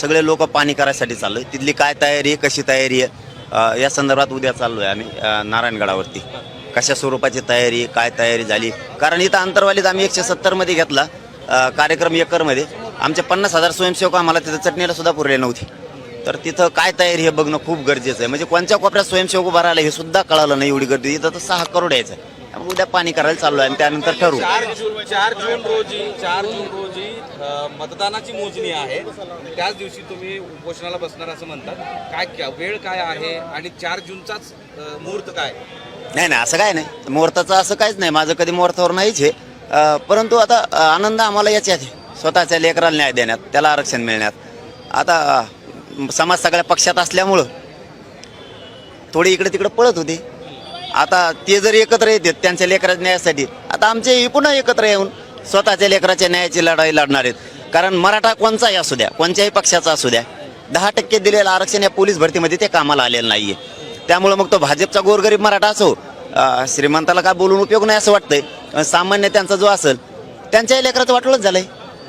सगळे लोक पाणी करायसाठी चाललोय. तिथली काय तयारी आहे कशी तयारी आहे या संदर्भात उद्या चाललोय आम्ही नारायणगडावरती. कशा स्वरूपाची तयारी काय तयारी झाली? कारण इथं अंतरवालीत आम्ही एकशे सत्तरमध्ये घेतला कार्यक्रम एकरमध्ये आमचे पन्नास हजार स्वयंसेवक आम्हाला तिथं चटणीला सुद्धा पुरले नव्हती. तर तिथं काय तयारी हे बघणं खूप गरजेचं आहे. म्हणजे कोणत्या कोपऱ्यात स्वयंसेवक उभा राहिला हे सुद्धा कळालं नाही एवढी गर्दी. इथं तर सहा करोड यायचं आहे. उद्या पाणी करायला चाललो आहे आणि त्यानंतर ठरवू. चार जून चार जून रोजी चार जून रोजी अ, मतदानाची मोजणी आहे. त्याच दिवशी तुम्ही उपोषणाला बसणार असं म्हणतात. काय क्या- वेळ काय आहे आणि चार जूनचाच अ, मुहूर्त काय? नाही नाही असं काय नाही. मुहूर्ताचं असं काहीच नाही. माझं कधी मुहूर्तावर नाहीच आहे. अं, परंतु आता अं, आनंद आम्हाला याच्यात आहे. स्वतःच्या लेकराला न्याय देण्यात त्याला आरक्षण मिळण्यात. आता अं, समाज सगळ्या पक्षात असल्यामुळं थोडी इकडे तिकडे पळत होते. आता ते जर एकत्र येतात त्यांच्या लेकराच्या न्यायासाठी आता आमचे हे पुन्हा एकत्र येऊन स्वतःच्या लेकराच्या न्यायाची लढाई लढणार आहेत. कारण मराठा कोणचाही असू द्या कोणत्याही पक्षाचा असू द्या दहा टक्के दिलेलं आरक्षण या पोलीस भरतीमध्ये ते कामाला आलेलं नाहीये. त्यामुळे मग तो भाजपचा गोरगरीब मराठा असो श्रीमंताला काय बोलून उपयोग नाही असं वाटतंय. सामान्य त्यांचा जो असेल त्यांच्याही लेकराचं वाटलंच झालंय.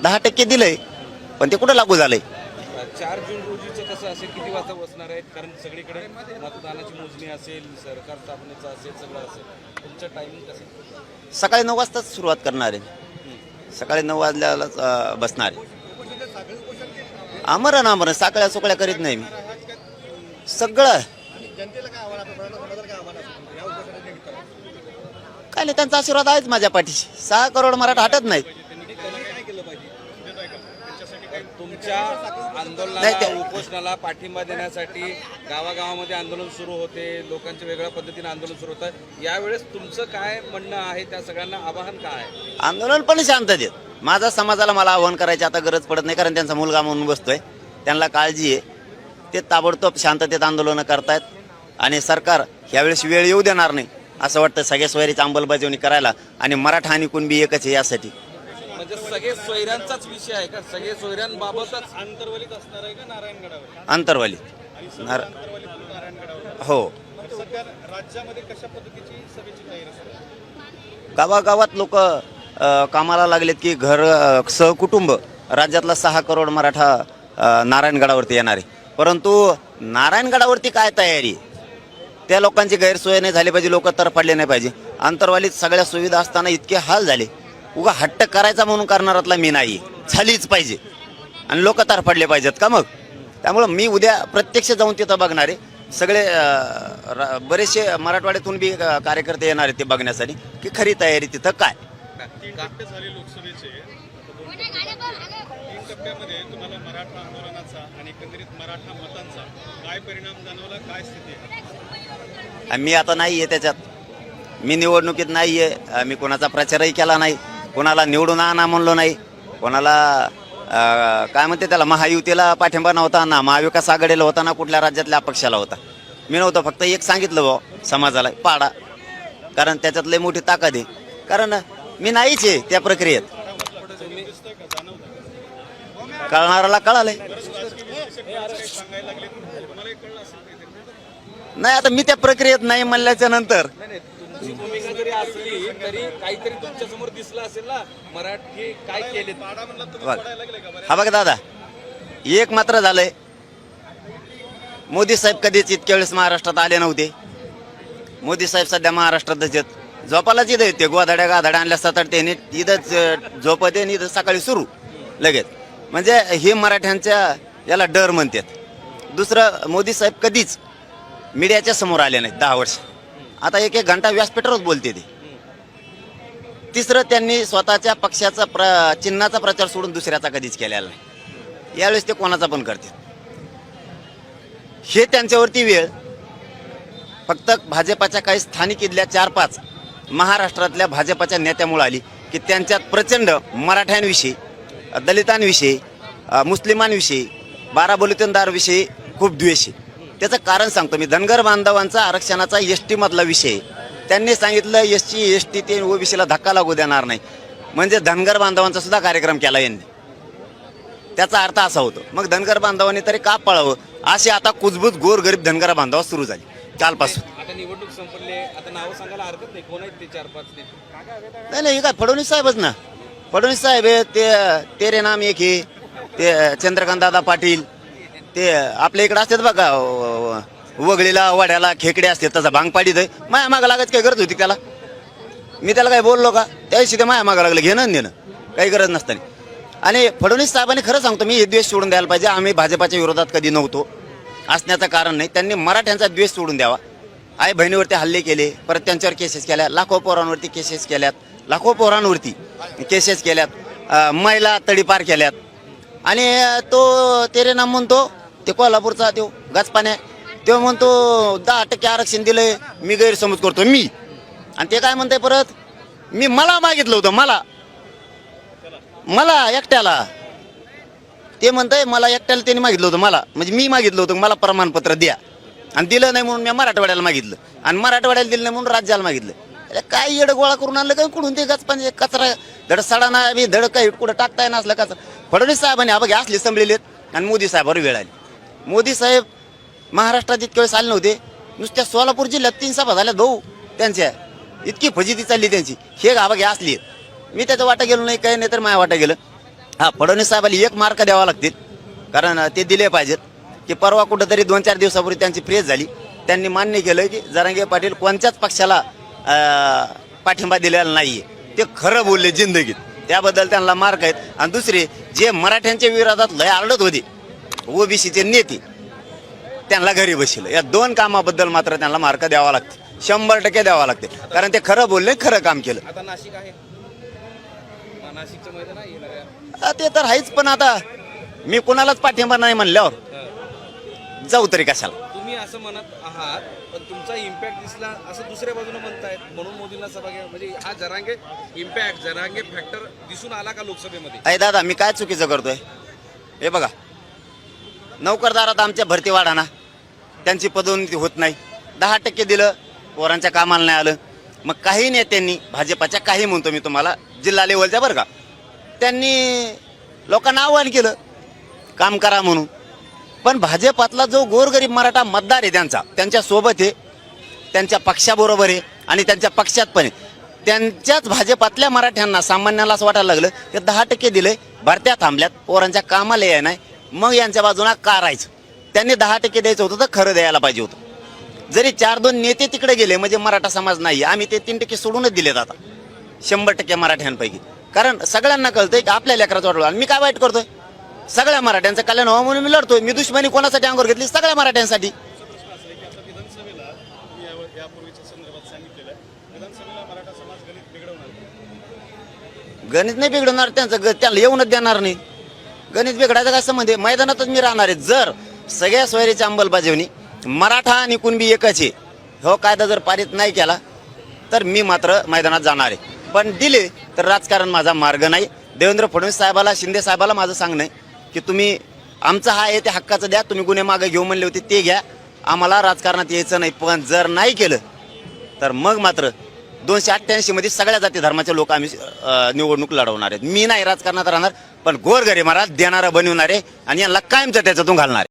दहा टक्के दिलंय पण ते कुठं लागू झालंय? आहे चार जून रोजी कसं असेल किती वाजता बसणार आहेत? कारण सगळीकडे मतदानाची मोजणी असेल सरकार स्थापनेचं असेल सगळं असेल. तुमचं टायमिंग कसं सकाळी नऊ वाजताच सुरुवात करणार आहे. सकाळी नऊ वाजल्यालाच बसणार आहे. आमरण आमरण. साकळ्या सुकळ्या करीत नाही मी. सगळं. काय नाही त्यांचा आशीर्वाद आहेच माझ्या पाठीशी. सहा करोड मराठा हटत नाही तुमच्या आंदोलनाला उपोषणाला पाठिंबा देण्यासाठी गावागावामध्ये आंदोलन सुरू होते लोकांचे वेगळ्या पद्धतीने आंदोलन सुरू होतं. यावेळेस तुमचं काय म्हणणं आहे? त्या सगळ्यांना आवाहन काय आहे? आंदोलन पण शांततेत माझा समाजाला मला आव्हान करायची आता गरज पडत नाही कारण त्यांचा मुलगा म्हणून बसतोय. त्यांना काळजी आहे. ते ताबडतोब शांततेत आंदोलनं करतायत आणि सरकार यावेळेस वेळ येऊ देणार नाही असं वाटतं सगळ्या सोयरीची अंमलबजावणी करायला आणि मराठा आणि कुणबी एकच आहे यासाठी. म्हणजे सगळे सोयऱ्यांचाच विषय आहे का? सगळे सोयऱ्यांबाबतच. अंतर्वलित असणार आहे का नारायणगडावर? अंतरवाली नार- हो. राज्यामध्ये कशा पद्धतीची सभेची तयारी असते? गावागावात लोक कामाला लागलेत की घर अ, सहकुटुंब. राज्यातला सहा करोड मराठा अ, नारायणगडावरती येणार. आहे परंतु नारायणगडावरती काय तयारी? त्या लोकांची गैरसोय नाही झाली पाहिजे लोक तरफडले नाही पाहिजे. अंतरवालीत सगळ्या सुविधा असताना इतके हाल झाले. उगा हट्ट करायचा म्हणून करणारातला मी नाही. झालीच पाहिजे. आणि लोक तरफडले पाहिजेत का मग? त्यामुळं मी उद्या प्रत्यक्ष जाऊन तिथं बघणार. आहे सगळे बरेचसे मराठवाड्यातून बी कार्यकर्ते येणार आहेत ते बघण्यासाठी की खरी तयारी तिथं काय? मी आता नाही आहे त्याच्यात. मी निवडणुकीत नाही आहे मी कोणाचा प्रचारही केला नाही. कोणाला निवडून आणा म्हणलो नाही. कोणाला काय म्हणते त्याला महायुतीला पाठिंबा नव्हता ना महाविकास आघाडीला होता ना कुठल्या राज्यातल्या अपक्षाला होता. मी नव्हतं फक्त एक सांगितलं भाऊ समाजाला पाडा. कारण त्याच्यात लय मोठी ताकद आहे. कारण मी नाहीच आहे त्या प्रक्रियेत. कळणाऱ्याला कळालंय. नाही आता मी त्या प्रक्रियेत नाही म्हणल्याच्या नंतर. नाही नाही तुमची भूमिका जरी असली तरी काहीतरी तुमच्यासमोर दिसलं असेल ना मराठी काय केले हा बघ दादा एक मात्र झालंय. मोदी साहेब कधीच इतक्या वेळेस महाराष्ट्रात आले नव्हते. मोदी साहेब सध्या महाराष्ट्रातच आहेत. झोपालाच इथं येते गोधाड्या गाधाड्या आणल्या सात आठ त्यांनी इथंच झोपत आणि इथं सकाळी सुरू लगेच. म्हणजे हे मराठ्यांच्या याला डर म्हणतात. दुसरं मोदी साहेब कधीच मीडियाच्या समोर आले नाहीत दहा वर्ष. आता एक एक घंटा व्यासपीठावरच बोलते ते. तिसरं त्यांनी स्वतःच्या पक्षाचा प्र चिन्हाचा प्रचार सोडून दुसऱ्याचा कधीच केलेला नाही. यावेळेस ते कोणाचा पण करतील. हे त्यांच्यावरती वेळ. फक्त भाजपाच्या काही स्थानिक इथल्या चार पाच महाराष्ट्रातल्या भाजपाच्या नेत्यामुळे आली की त्यांच्यात प्रचंड मराठ्यांविषयी दलितांविषयी मुस्लिमांविषयी बाराबोलितनदारविषयी खूप द्वेष आहे. त्याचं कारण सांगतो मी. धनगर बांधवांचा आरक्षणाचा एस टीमधला विषय आहे. त्यांनी सांगितलं एस टी एस टी ते ओबीसीला धक्का लागू देणार नाही. म्हणजे धनगर बांधवांचा सुद्धा कार्यक्रम केला यांनी. त्याचा अर्थ असा होतो मग धनगर बांधवांनी तरी का पळावं? अशी आता कुजबूज गोरगरीब धनगर बांधव सुरू झाली. कालपासून. आता निवडणूक संपले आता नावं सांगायला हरकत नाही. कोण आहेत ते चार पाच नेते नाही नाही हे काय फडणवीस साहेबच ना. फडणवीस साहेब आहे ते तेरे नाम एक हे ते चंद्रकांत दादा पाटील ते आपल्या इकडे असतात बघा अ, वगळीला वड्याला खेकडे असते तसा भांग पाडीत आहे. माया मागं लागायची काय गरज होती त्याला? मी त्याला काय बोललो का? त्याविषयी ते माया मागं लागलं घेणं देणं. काही गरज नसताना. आणि फडणवीस साहेबांनी खरं सांगतो मी हे द्वेष सोडून द्यायला पाहिजे. आम्ही भाजपाच्या विरोधात कधी नव्हतो. असण्याचं कारण नाही. त्यांनी मराठ्यांचा द्वेष सोडून द्यावा. आई बहिणीवरती हल्ले केले परत त्यांच्यावर केसेस केल्या. लाखो पोरांवरती केसेस केल्यात. लाखो पोरांवरती केसेस केल्यात. महिला तडीपार केल्यात. आणि तो तेरे नाम म्हणतो ते कोल्हापूरचा तो गजपाने तेव्हा म्हणतो दहा टक्के आरक्षण दिलंय मी गैरसमज करतो मी. आणि ते काय म्हणताय परत? मी मला मागितलं होतं मला. मला एकट्याला. ते म्हणतंय मला एकट्याला त्यांनी मागितलं होतं मला. म्हणजे मी मागितलं होतं मला प्रमाणपत्र द्या. आणि दिलं नाही म्हणून मी मराठवाड्याला मागितलं. आणि मराठवाड्याला दिलं नाही म्हणून राज्याला मागितलं. अरे काय येडं गोळा करून आणलं काय कुठून ते गच म्हणजे कचरा धड सडा ना बी धड काही कुठं टाकताय नसलं कचरा फडणवीस साहेबांनी हा बघ असले संभलेले आणि मोदी साहेबावर वेळ आली. मोदी साहेब महाराष्ट्रात इतके वेळेस आले नव्हते. नुसत्या सोलापूर जिल्ह्यात तीन सभा झाल्यात भाऊ त्यांच्या. इतकी फजिती चालली त्यांची. हे गावा घ्या असली. मी त्याचं वाटा गेलो नाही काही नाही तर माझ्या वाटा गेलं. हा फडणवीस साहेबाला एक मार्क द्यावा लागतील. कारण ते दिले पाहिजेत. की परवा कुठंतरी दोन चार दिवसापूर्वी त्यांची प्रेस झाली. त्यांनी मान्य केलं की जरांगे पाटील कोणत्याच पक्षाला पाठिंबा दिलेला नाही ते खरं बोलले जिंदगीत. त्याबद्दल त्यांना मार्क आहेत. आणि दुसरे जे मराठ्यांच्या विरोधात लय आरडत होते ओबीसीचे नेते त्यांना घरी बसलं या दोन कामाबद्दल मात्र त्यांना मार्क द्यावा लागते. शंभर टक्के द्यावा लागते. कारण ते खरं बोलले खरं काम केलं. आता नाशिक आहे. ना- नाशिकचं मैदान आहे येणार आहे. ते तर आहेच पण आता मी कोणालाच पाठिंबा नाही म्हणल्यावर. जाऊ तरी कशाला. तुम्ही असं म्हणत आहात पण तुमचा इम्पॅक्ट दिसला असं दुसऱ्या बाजूने म्हणतायत. म्हणून मोदींना सभा घ्या. म्हणजे हा जरांगे इम्पॅक्ट जरांगे फॅक्टर दिसून आला का लोकसभेमध्ये? अय दादा मी काय चुकीचं करतोय? हे बघा. नोकरदारात आमच्या भरती वाढाना त्यांची पदोन्नती होत नाही. दहा टक्के दिलं पोरांच्या कामाला नाही आलं. मग काही नेत्यांनी भाजपाच्या काही म्हणतो मी तुम्हाला जिल्हा लेवलच्या बरं का त्यांनी लोकांना आव्हान केलं काम करा म्हणून. पण भाजपातला जो गोरगरीब मराठा मतदार आहे त्यांचा त्यांच्यासोबत आहे त्यांच्या पक्षाबरोबर आहे आणि त्यांच्या पक्षात पण आहे. त्यांच्याच भाजपातल्या मराठ्यांना सामान्याला असं वाटायला लागलं की दहा टक्के दिले भरत्या थांबल्यात पोरांच्या कामाला याय नाही मग यांच्या बाजूला कारायचं त्यांनी दहा टक्के द्यायचं होतं तर खरं द्यायला पाहिजे होतं. जरी चार दोन नेते तिकडे गेले म्हणजे मराठा समाज नाही आम्ही ते तीन टक्के सोडूनच दिलेत आता. शंभर टक्के मराठ्यांपैकी. कारण सगळ्यांना कळतंय की आपल्या लेकराचं वाटलं आणि मी काय वाईट करतोय? सगळ्या मराठ्यांचं कल्याण व्हावं म्हणून मी लढतोय. मी दुश्मनी कोणासाठी अंगोर घेतली? सगळ्या मराठ्यांसाठी. गणित नाही बिघडवणार त्यांचं ग- त्यांना येऊनच देणार नाही. गणित बिघडायचं काय संबंध आहे? मैदानातच मी राहणार आहे. जर सगळ्या सोयरीची अंमलबजावणी मराठा आणि कुणबी एकच आहे. हो कायदा जर पारित नाही केला तर मी मात्र मैदानात जाणार आहे. पण दिले तर राजकारण माझा मार्ग नाही. देवेंद्र फडणवीस साहेबाला शिंदे साहेबाला माझं सांगणं आहे की तुम्ही आमचं हा आहे ते हक्काचं द्या. तुम्ही गुन्हे मागे घेऊ म्हणले होते ते घ्या. आम्हाला राजकारणात यायचं नाही. पण जर नाही केलं तर मग मात्र दोनशे अठ्ठ्याऐंशीमध्ये सगळ्या जाती धर्माचे लोक आम्ही निवडणूक लढवणार आहेत. मी नाही राजकारणात राहणार पण गोरगरीब महाराज देणारा बनवणार आहे आणि यांना कायमचं त्याच्यातून घालणार आहे.